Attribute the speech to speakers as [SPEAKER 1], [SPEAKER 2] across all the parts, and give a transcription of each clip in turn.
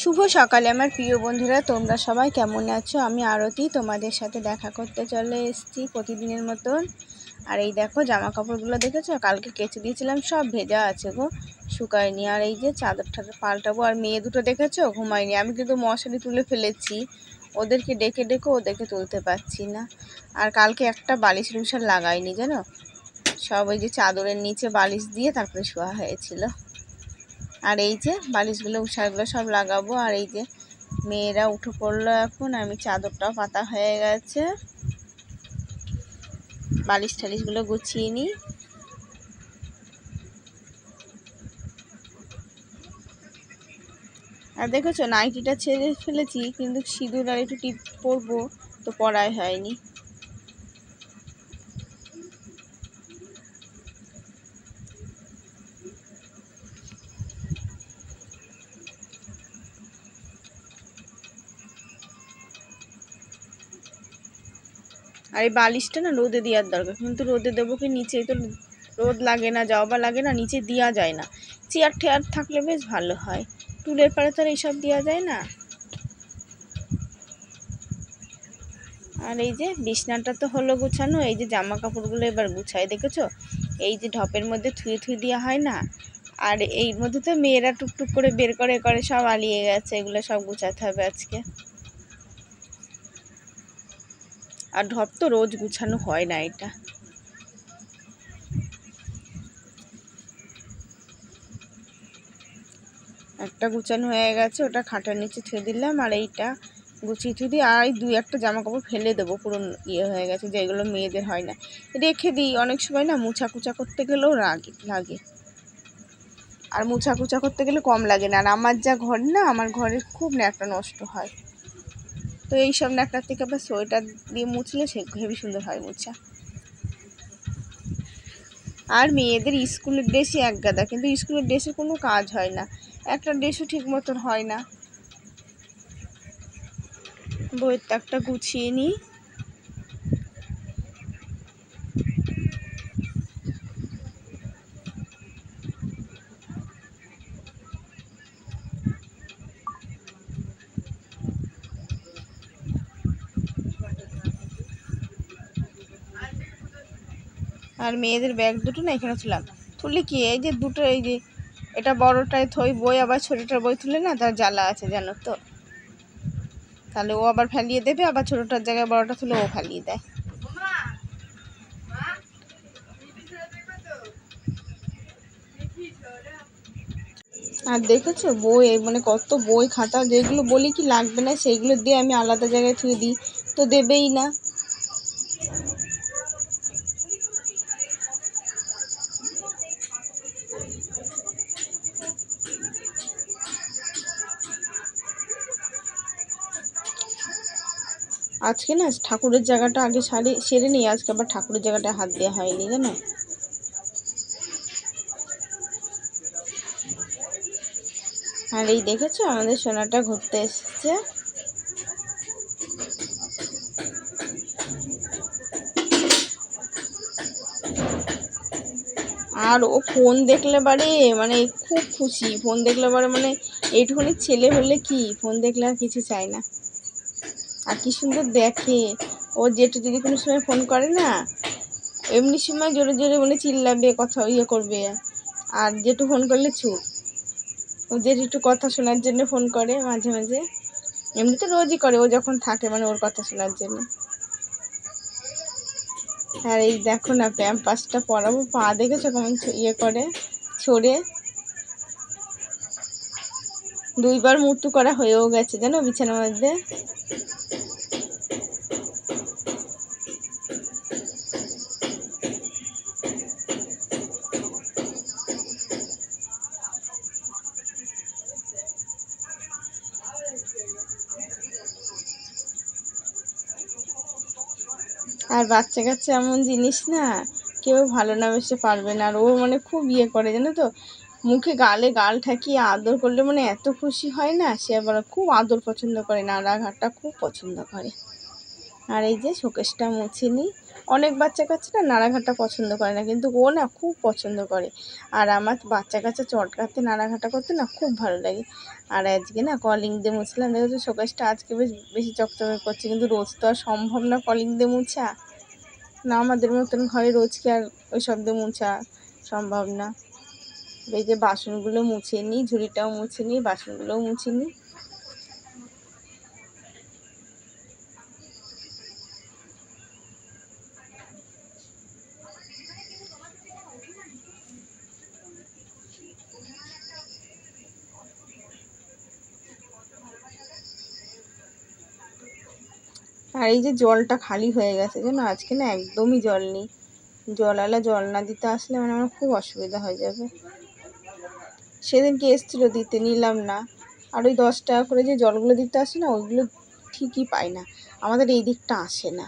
[SPEAKER 1] শুভ সকালে, আমার প্রিয় বন্ধুরা, তোমরা সবাই কেমন আছো? আমি আরতি, তোমাদের সাথে দেখা করতে চলে এসেছি প্রতিদিনের মতন। আর এই দেখো জামা কাপড়গুলো দেখেছ? কালকে কেচে দিয়েছিলাম, সব ভেজা আছে গো। শুকায়নি, আর এই যে চাদর টাদর পাল্টাবো, আর মেয়ে দুটো দেখেছ? ঘুমায়নি, আমি কিন্তু মশারি তুলে ফেলেছি। ওদেরকে ডেকে ডেকে ওদেরকে তুলতে পারছি না। আর কালকে একটা বালিশ রুসার লাগাইনি, জানো? সব ওই যে চাদরের নিচে বালিশ দিয়ে তারপরে শোয়া হয়েছিল। আর এই যে বালিশগুলো উষারগুলো সব লাগাবো। আর এই যে মেয়েরা উঠে পড়ল এখন, আমি চাদরটাও পাতা হয়ে গেছে। বালিশ টালিশগুলো গুছিয়ে নিই। আর দেখেছ, নাইটিটা ছেড়ে ফেলেছি, কিন্তু সিঁদুর আর একটু টিপ পরবো, তো পড়াই হয়নি। আর এই বালিশটা না রোদে দেওয়ার দরকার, কিন্তু রোদে দেবো কি নিচে তো রোদ লাগে না যাওয়া লাগে না, নিচে দেওয়া যায় না। চেয়ার টেয়ার থাকলে বেশ ভালো হয়। টুলের পাড়ে তো আর এইসব দেওয়া যায় না। আর এই যে বিছনাটা তো হলো গুছানো, এই যে জামা কাপড়গুলো এবার গুছাই, দেখেছ? এই যে ঢপের মধ্যে থুয়ে থুয়ে দেওয়া হয় না? আর এই মধ্যে তো মেয়েরা টুকটুক করে বের করে করে সব আলিয়ে গেছে, এগুলো সব গুছাতে হবে আজকে। আর ঢপ তো রোজ গুছানো হয় না এটা। একটা গুছানো হয়ে গেছে, ওটা খাটার নিচে থুয়ে দিলাম আর এইটা গুছিয়ে থুয়ে দিই আর দুই একটা জামা কাপড় ফেলে দেবো, পুরো ইয়ে হয়ে গেছে যেগুলো মেয়েদের হয় না। রেখে দিই, অনেক সময় না মুছা কুচা করতে গেলেও রাগে, লাগে। আর মুছা কুচা করতে গেলে কম লাগে না, আর আমার যা ঘর না, আমার ঘরের খুব ন্যাকটা নষ্ট হয়। তো এই সব ন্যাকড়ার থেকে আবার সোয়েটার দিয়ে মুছলে সে হেবি সুন্দর হয় মুছা আর মেয়েদের স্কুলের ড্রেসই এক গাদা, কিন্তু স্কুলের ড্রেসের কোনো কাজ হয় না। একটা ড্রেসও ঠিক মতন হয় না। বইয়ের একটা গুছিয়ে নিই। আর মেয়েদের ব্যাগ দুটো না এখানে তুললাম তুললে কি, এই যে দুটো, এই যে এটা বড়টায় থই বই, আবার ছোটোটার বই তুলে না তার জ্বালা আছে জানো তো। তাহলে ও আবার ফেলিয়ে দেবে, আবার ছোটোটার জায়গায় বড়টা তুলে ও ফেলিয়ে দেয়। আর দেখেছ বই মানে কত বই খাতা, যেগুলো বলি কি লাগবে না সেইগুলো দিয়ে আমি আলাদা জায়গায় থুয়ে দিই। তো দেবেই না। আজকে না ঠাকুরের জায়গাটা আগে সারি, সেরে নিই আজকে আবার ঠাকুরের জায়গাটা হাত দেওয়া হয়নি জানো? আর এই দেখেছ আমাদের সোনাটা ঘুরতে এসছে? আর ও ফোন দেখলে বারে মানে খুব খুশি। ফোন দেখলে বারে মানে এইটুকুনি ছেলে হলে কি? ফোন দেখলে আর কিছু চায় না। আর কি সুন্দর দেখে। ও যেটু যদি কোনো সময় ফোন করে না? এমনি সময় জোরে জোরে মানে চিল্লাবে, কথা ইয়ে করবে। আর যেটু ফোন করলে চুপ। ও যেটু একটু কথা শোনার জন্য ফোন করে মাঝে মাঝে। এমনি তো রোজই করে, ও যখন থাকে মানে ওর কথা শোনার জন্য। আর এই দেখো না প্যাম্পাসটা পরাবো, পা দেখেছ কেমন ইয়ে করে? ছড়ে। দুইবার মূর্তু করা হয়েও গেছে, জানো বিছানার মধ্যে? আর বাচ্চা কাচ্চা এমন জিনিস না, কেউ ভালো না বেসে পারবে না। আর ও মানে খুব ইয়ে করে, জানো তো? মুখে গালে গাল ঠাকিয়ে আদর করলে মানে এত খুশি হয় না, সে আবার খুব আদর পছন্দ করে নাড়াঘাটটা খুব পছন্দ করে। আর এই যে শোকেশটা মুছে নিই। অনেক বাচ্চা কাচ্চা না নাড়াঘাটা পছন্দ করে না, কিন্তু ও না খুব পছন্দ করে। আর আমার বাচ্চা কাচ্চা চটকাতে, নাড়াঘাটা করতে না খুব ভালো লাগে। আর আজকে না কলিং দিয়ে মুছলাম দেখেছ শোকেসটা আজকে বেশ, বেশি চকচকে করছে, কিন্তু রোজ তো আর সম্ভব না কলিং দিয়ে মুছা। না আমাদের মতন ঘরে রোজ কি আর ওই সব দিয়ে মুছা? সম্ভব না। এই যে বাসনগুলো মুছে নিই ঝুড়িটাও মুছে নিই বাসনগুলোও মুছে নিই আর এই যে জলটা খালি হয়ে গেছে যেন আজকে না একদমই জল নেই। জলওয়ালা জল না দিতে আসলে মানে আমার খুব অসুবিধা হয়ে যাবে। সেদিনকে এসেছিল দিতে, নিলাম না। আর ওই দশ টাকা করে যে জলগুলো দিতে আসে না, ওইগুলো ঠিকই পাই না। আমাদের এই দিকটা আসে না।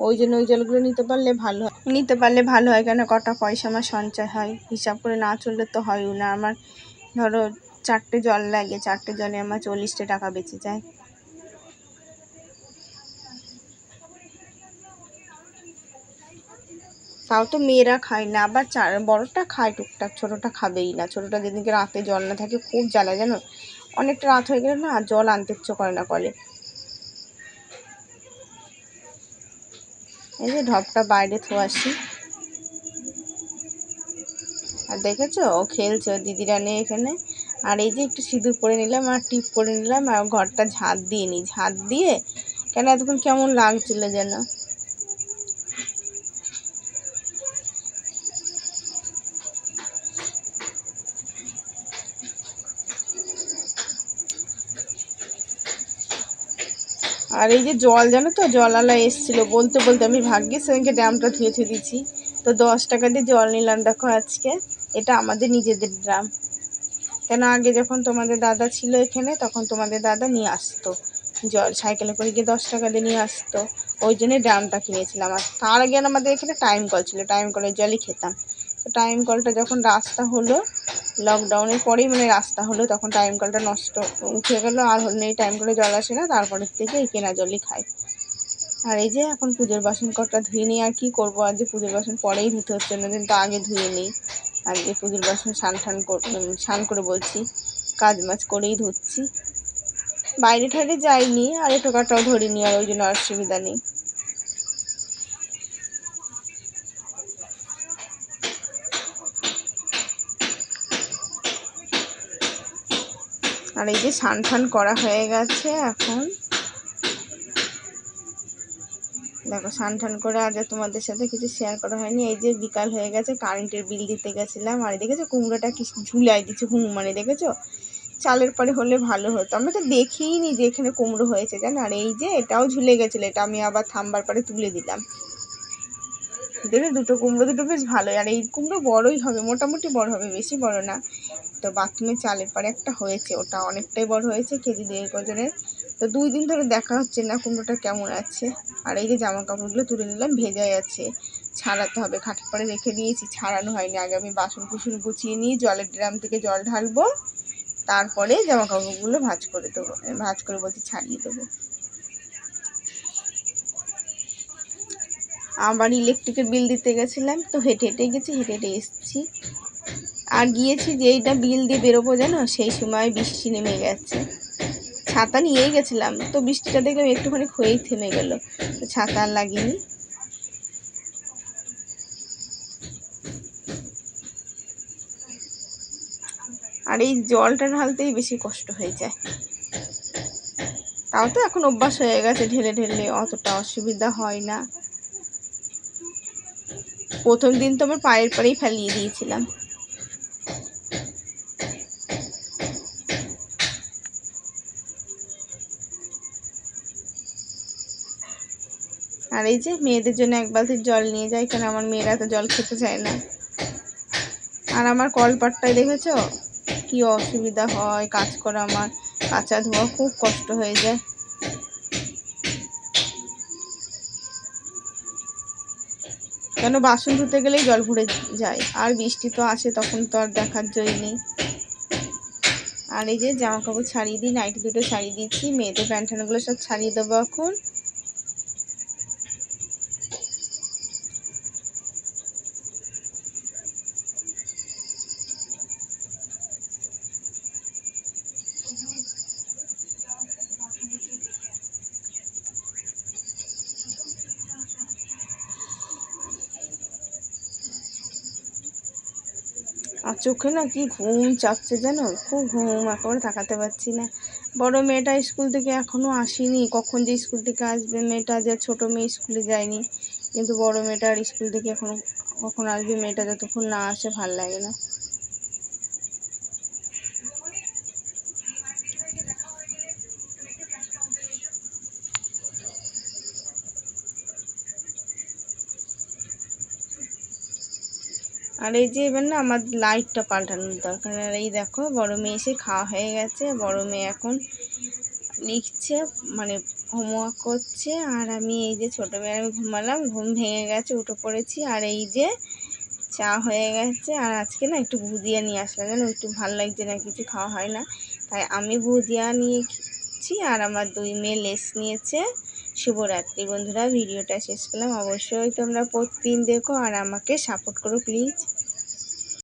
[SPEAKER 1] ওই জন্য ওই জলগুলো নিতে পারলে ভালো হয়। নিতে পারলে ভালো হয় কেন? কটা পয়সা আমার সঞ্চয় হয়। হিসাব করে না চললে তো হয়ও না। আমার ধরো চারটে জল লাগে, চারটে জলে আমার চল্লিশটা টাকা বেঁচে যায়। তাও তো মেয়েরা খায় না, আবার চার বড়টা খায় টুকটাক, ছোটোটা খাবেই না। ছোটোটা যেদিনকে রাতে জল না থাকে খুব জ্বালা জানো? অনেকটা রাত হয়ে গেলে না জল আনতে ইচ্ছে করে না কলে। এই যে ঢপটা বাইরে থো আসি। আর দেখেছ? ও খেলছে দিদিরা নেই এখানে। আর এই যে একটু সিঁদুর পরে নিলাম, আর টিপ পরে নিলাম, আর ঘরটা ঝাঁট দিয়ে নিই ঝাঁট দিয়ে কেন এতক্ষণ কেমন লাগছিল যেন? আর এই যে জল, জানো তো? জলওয়ালা এসছিল। বলতে বলতে আমি ভাগ্যে সেদিনকে ড্রামটা ধুয়ে ধুয়ে দিচ্ছি তো দশ টাকা দিয়ে জল নিলাম, দেখো আজকে। এটা আমাদের নিজেদের ড্রাম। কেন আগে যখন তোমাদের দাদা ছিল এখানে, তখন তোমাদের দাদা নিয়ে আসতো। জল, সাইকেলে করে গিয়ে দশ টাকা দিয়ে নিয়ে আসতো। ওই জন্যে ড্রামটা কিনেছিলাম। আর তার আগে আমাদের এখানে টাইম কল ছিল। টাইম কলের জলই খেতাম। তো টাইম কলটা যখন রাস্তা হলো লকডাউনের পরেই মানে রাস্তা হলো, তখন টাইম কলটা নষ্ট উঠে গেলো, আর হলো এই টাইম কলে জল আসে না, তারপরের থেকে এই কেনা জলই খাই। আর এই যে এখন পুজোর বাসন কটা ধুয়ে নিই, আর কি করব? আজ যে পুজোর বাসন পরেই ধুতে হচ্ছে না দিন তো আগে ধুয়ে নিই। আজকে পুজোর বাসন স্নান টান স্নান করে বলছি, কাজ মাজ করেই ধুচ্ছি। বাইরে ঠাইরে যাইনি, আর এটো কাটাও ধরিনি, আর ওই জন্য অসুবিধা নেই। আর এই যে স্নান ফান করা হয়ে গেছে এখন। দেখো, স্নান টান করে আজ তোমাদের সাথে কিছু শেয়ার করা হয়নি। এই যে বিকাল হয়ে গেছে কারেন্টের বিল দিতে গেছিলাম। আর দেখেছ, কুমড়োটা কি ঝুলাই দিচ্ছে মানে দেখেছ? চালের পরে হলে ভালো হতো। আমরা তো দেখিই নি যে এখানে কুমড়ো হয়েছে, জানো? আর এই যে এটাও ঝুলে গেছিল, এটা আমি আবার থামবার পরে তুলে দিলাম। দেখে দুটো কুমড়ো, দুটো বেশ ভালোই। আর এই কুমড়ো বড়ই হবে, মোটামুটি বড় হবে, বেশি বড় না। তো বাথরুমের চালের পরে একটা হয়েছে, ওটা অনেকটাই বড় হয়েছে, কেজি দেড় ওজনের। তো দুই দিন ধরে দেখা হচ্ছে না কুমড়োটা কেমন আছে। আর এই যে জামা কাপড়গুলো তুলে নিলাম, ভেজাই আছে। ছাড়াতে হবে, খাটের পরে রেখে দিয়েছি, ছাড়ানো হয়নি। আগে আমি বাসন কুসুন গুছিয়ে নিয়ে জলের ড্রাম থেকে জল ঢালবো, তারপরে জামা কাপড়গুলো ভাজ করে দেবো, ভাজ করে বলছি ছাড়িয়ে দেবো। আবার ইলেকট্রিকের বিল দিতে গেছিলাম, তো হেঁটে হেঁটে গেছি, হেঁটে হেঁটে এসেছি। আর গিয়েছি যে এইটা বিল দিয়ে বেরোবো জানো? সেই সময় বৃষ্টি নেমে গেছে। ছাতা নিয়েই গেছিলাম, তো বৃষ্টিটা দেখলাম একটুখানি হয়েই থেমে গেল, তো ছাতা লাগিনি। আর এই জলটা ঢালতেই বেশি কষ্ট হয়ে যায়। তাও তো এখন অভ্যাস হয়ে গেছে, ঢেলে ঢেলে, অতটা অসুবিধা হয় না। প্রথম দিন তো আমার পায়ের পরেই ফেলিয়ে দিয়েছিলাম। আর এই যে মেয়েদের জন্য এক বালতির জল নিয়ে যায়, কেন আমার মেয়েরা তো জল খেতে চায় না? আর আমার কলপাটটায় দেখেছ? কি অসুবিধা হয়, কাজ করা আমার কাঁচা ধোয়া খুব কষ্ট হয়ে যায়। কেন বাসন ধুতে গেলেই জল ভরে যায়? আর বৃষ্টি তো আসে, তখন তো আর দেখার জয় নেই। আর এই যে জামা কাপড় ছাড়িয়ে দিই, নাইটি দুটো ছাড়িয়ে দিচ্ছি, মেয়েদের প্যান্টানগুলো সব ছাড়িয়ে দেবো এখন। আর চোখে না কি ঘুম চাপছে যেন খুব ঘুম একেবারে তাকাতে পারছি না। বড় মেয়েটা স্কুল থেকে এখনও আসেনি। কখন যে স্কুল থেকে আসবে মেয়েটা? যে ছোট মেয়ে স্কুলে যায়নি। কিন্তু বড় মেয়েটা আর স্কুল থেকে এখনও কখন আসবে? মেয়েটা যতক্ষণ না আসে, ভালো লাগে না। আর এই যে এবার না আমার লাইটটা পাল্টানোর দরকার। আর এই দেখো, বড় মেয়ে এসে খাওয়া হয়ে গেছে। বড় মেয়ে এখন লিখছে মানে হোমওয়ার্ক করছে। আর আমি এই যে ছোটো মেয়ে আমি ঘুমালাম, ঘুম ভেঙে গেছে, উঠে পড়েছি। আর এই যে চা হয়ে গেছে। আর আজকে না একটু ভুজিয়া নিয়ে আসলাম। জানো, একটু ভালো লাগছে না, কিছু খাওয়া হয় না। তাই আমি ভুজিয়া নিয়েছি আর আমার দুই মেয়ে লেস নিয়েছে। শুভরাত্রি বন্ধুরা, ভিডিওটা শেষ করলাম। অবশ্যই তোমরা প্রতিদিন দেখো। আর আমাকে সাপোর্ট করো প্লিজ